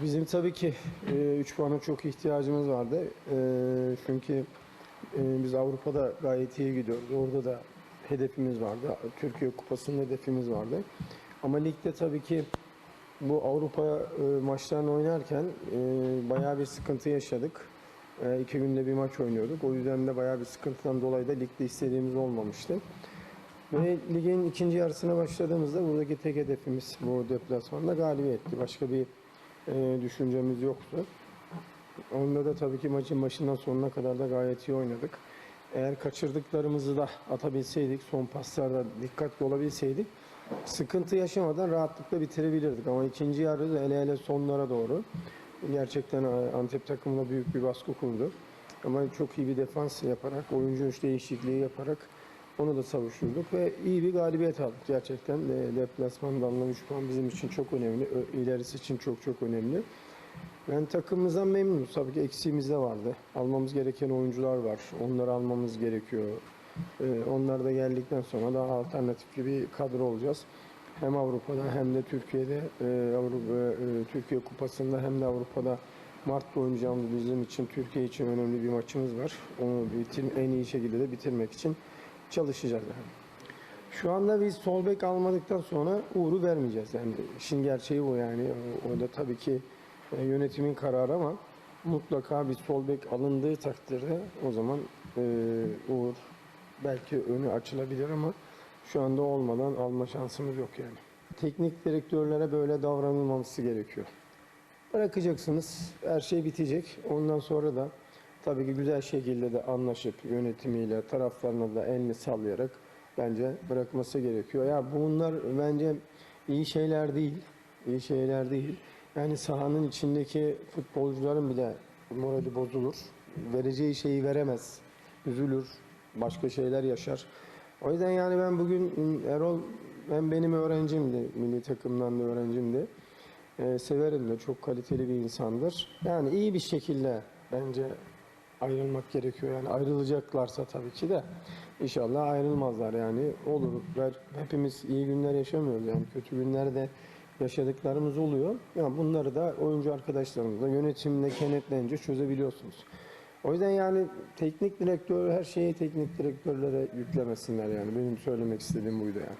Bizim tabii ki 3 puana çok ihtiyacımız vardı. E, çünkü e, biz Avrupa'da gayet iyi gidiyoruz. Orada da hedefimiz vardı. Türkiye Kupası'nın hedefimiz vardı. Ama ligde tabii ki bu Avrupa e, maçlarını oynarken e, bayağı bir sıkıntı yaşadık. E, iki günde bir maç oynuyorduk. O yüzden de bayağı bir sıkıntıdan dolayı da ligde istediğimiz olmamıştı. Ve ligin ikinci yarısına başladığımızda buradaki tek hedefimiz bu deplasmanda galibiyetti. Başka bir e, düşüncemiz yoktu. Onda da tabii ki maçın başından sonuna kadar da gayet iyi oynadık. Eğer kaçırdıklarımızı da atabilseydik, son paslarda dikkatli olabilseydik sıkıntı yaşamadan rahatlıkla bitirebilirdik. Ama ikinci yarı hele hele sonlara doğru gerçekten e, Antep takımına büyük bir baskı kurdu. Ama çok iyi bir defans yaparak, oyuncu üç değişikliği yaparak onu da savuşturduk ve iyi bir galibiyet aldık gerçekten. De, deplasmanda alınan 3 puan bizim için çok önemli. Ö- ilerisi için çok çok önemli. Ben takımımızdan memnunuz. Tabii ki eksiğimiz de vardı. Almamız gereken oyuncular var. Onları almamız gerekiyor. Ee, onlar da geldikten sonra daha alternatifli bir kadro olacağız. Hem Avrupa'da hem de Türkiye'de e, Avrupa e, Türkiye Kupası'nda hem de Avrupa'da Mart'ta oynayacağımız bizim için Türkiye için önemli bir maçımız var. Onu bitir, en iyi şekilde de bitirmek için çalışacağız yani. Şu anda biz sol bek almadıktan sonra Uğur'u vermeyeceğiz. Yani işin gerçeği bu yani. O, da tabii ki e, yönetimin kararı ama mutlaka bir sol bek alındığı takdirde o zaman e, Uğur belki önü açılabilir ama şu anda olmadan alma şansımız yok yani. Teknik direktörlere böyle davranılmaması gerekiyor. Bırakacaksınız. Her şey bitecek. Ondan sonra da tabii ki güzel şekilde de anlaşıp yönetimiyle, taraflarına da elini sallayarak bence bırakması gerekiyor. Ya bunlar bence iyi şeyler değil. İyi şeyler değil. Yani sahanın içindeki futbolcuların bile morali bozulur. Vereceği şeyi veremez. Üzülür. Başka şeyler yaşar. O yüzden yani ben bugün Erol ben benim öğrencimdi. Milli takımdan da öğrencimdi. Ee, severim de çok kaliteli bir insandır. Yani iyi bir şekilde bence ayrılmak gerekiyor. Yani ayrılacaklarsa tabii ki de inşallah ayrılmazlar yani olur. Hepimiz iyi günler yaşamıyoruz yani kötü günlerde yaşadıklarımız oluyor. Yani bunları da oyuncu arkadaşlarımızla yönetimle kenetlenince çözebiliyorsunuz. O yüzden yani teknik direktör her şeyi teknik direktörlere yüklemesinler yani benim söylemek istediğim buydu yani.